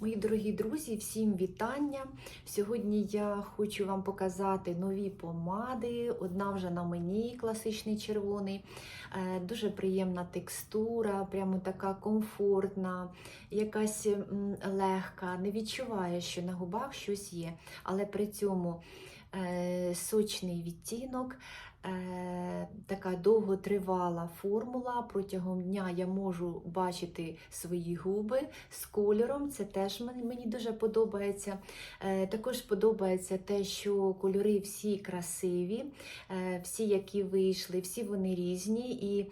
Мої дорогі друзі, всім вітання! Сьогодні я хочу вам показати нові помади. Одна вже на мені класичний червоний, Е, дуже приємна текстура, прямо така комфортна, якась легка. Не відчуває, що на губах щось є, але при цьому е, сочний відтінок. Е, така довготривала формула. Протягом дня я можу бачити свої губи з кольором. Це теж мені, дуже подобається. Е, також подобається те, що кольори всі красиві, е, всі, які вийшли, всі вони різні і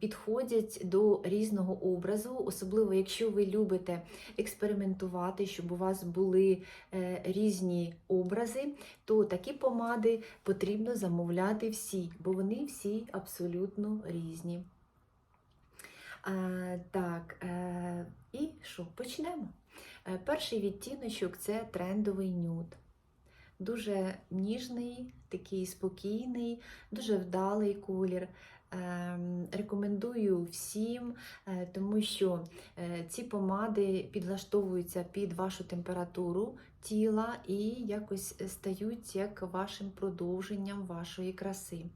підходять до різного образу, особливо якщо ви любите експериментувати, щоб у вас були різні образи, то такі помади потрібно замовляти всі, бо вони всі абсолютно різні. Е, так, е, і що, почнемо. Е, перший відтіночок це трендовий нюд. Дуже ніжний, такий спокійний, дуже вдалий колір. Ем, Рекомендую всім, е, тому що е, ці помади підлаштовуються під вашу температуру тіла і якось стають як вашим продовженням вашої краси.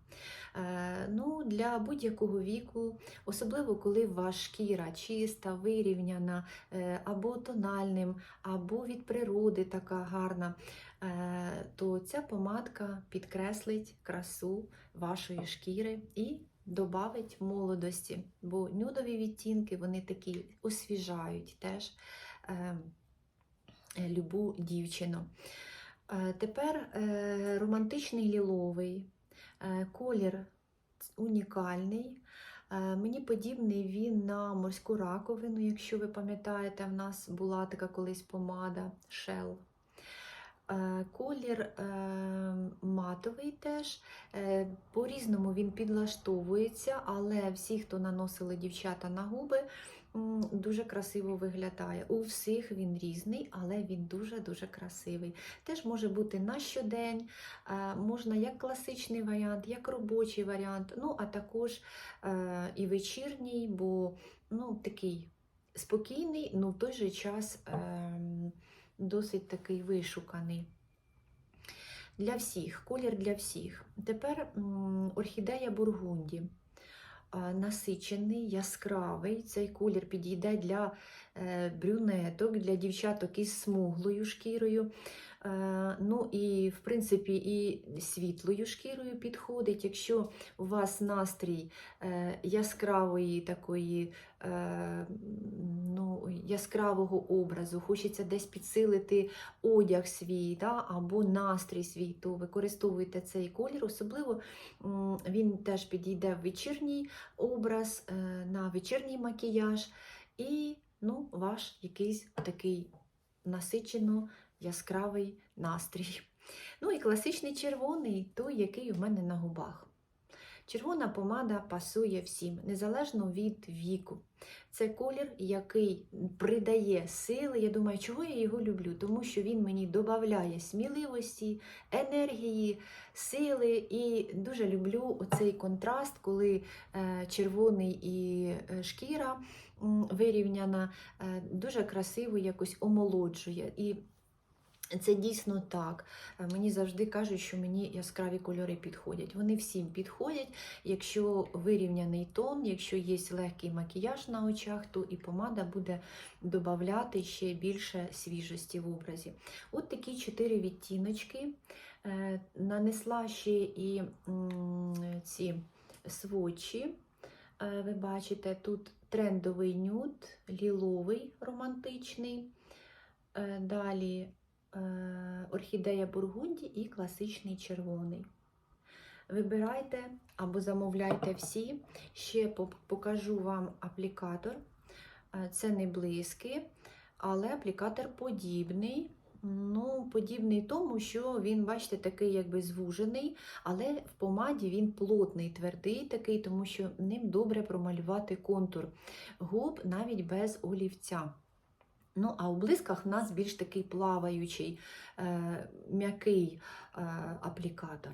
Е, Ну, Для будь-якого віку, особливо коли ваша шкіра чиста, вирівняна, е, або тональним, або від природи така гарна, е, то ця помадка підкреслить красу вашої шкіри і добавить молодості, бо нюдові відтінки вони такі освіжають теж е, е, любу дівчину. Е, Тепер е, романтичний ліловий е, колір унікальний. Е, Мені подібний він на морську раковину, якщо ви пам'ятаєте, в нас була така колись помада Shell. Е, Колір е, матовий теж. Е, По-різному він підлаштовується, але всі, хто наносили дівчата на губи, дуже красиво виглядає. У всіх він різний, але він дуже-дуже красивий. Теж може бути на щодень, е, можна як класичний варіант, як робочий варіант, ну а також е, і вечірній, бо ну, такий спокійний, ну в той же час. ем, досить такий вишуканий. Для всіх, колір для всіх. Тепер орхідея Бургунді. А, Насичений, яскравий. Цей колір підійде для е, брюнеток, для дівчаток із смуглою шкірою. Е, ну і, в принципі, і світлою шкірою підходить. Якщо у вас настрій е, яскравої такої, е, ну, яскравого образу, хочеться десь підсилити одяг свій да, або настрій свій, то використовуйте цей колір. Особливо він теж підійде в вечірній образ, на вечірній макіяж і ну, ваш якийсь такий насичено яскравий настрій. Ну і класичний червоний, той, який у мене на губах. Червона помада пасує всім, незалежно від віку. Це колір, який придає сили. Я думаю, чого я його люблю? Тому що він мені додає сміливості, енергії, сили. І дуже люблю оцей контраст, коли е, червоний і е, шкіра вирівняна, е, дуже красиво якось омолоджує. І це дійсно так. Е, Мені завжди кажуть, що мені яскраві кольори підходять. Вони всім підходять. Якщо вирівняний тон, якщо є легкий макіяж на очах, то і помада буде додати ще більше свіжості в образі. От такі чотири відтіночки. Е, Нанесла ще і ці свочі. Е, Ви бачите, тут трендовий нюд, ліловий романтичний. Далі орхідея Бургунді і класичний червоний. Вибирайте або замовляйте всі. Ще покажу вам аплікатор. Е, Це не блиски, але аплікатор подібний. Ну, подібний тому, що він, бачите, такий якби звужений, але в помаді він плотний, твердий такий, тому що ним добре промалювати контур губ навіть без олівця. Ну, а у блисках в нас більш такий плаваючий, е, м'який е, аплікатор.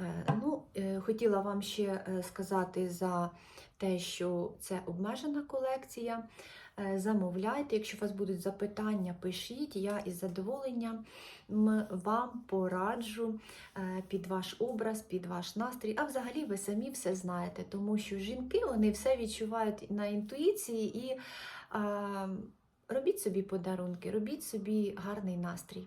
Е, ну, е, хотіла вам ще е, сказати за те, що це обмежена колекція. е, замовляйте. Якщо у вас будуть запитання, пишіть. Я із задоволенням вам пораджу е, під ваш образ, під ваш настрій. А взагалі ви самі все знаєте, тому що жінки вони все відчувають на інтуїції і а, робіть собі подарунки, робіть собі гарний настрій.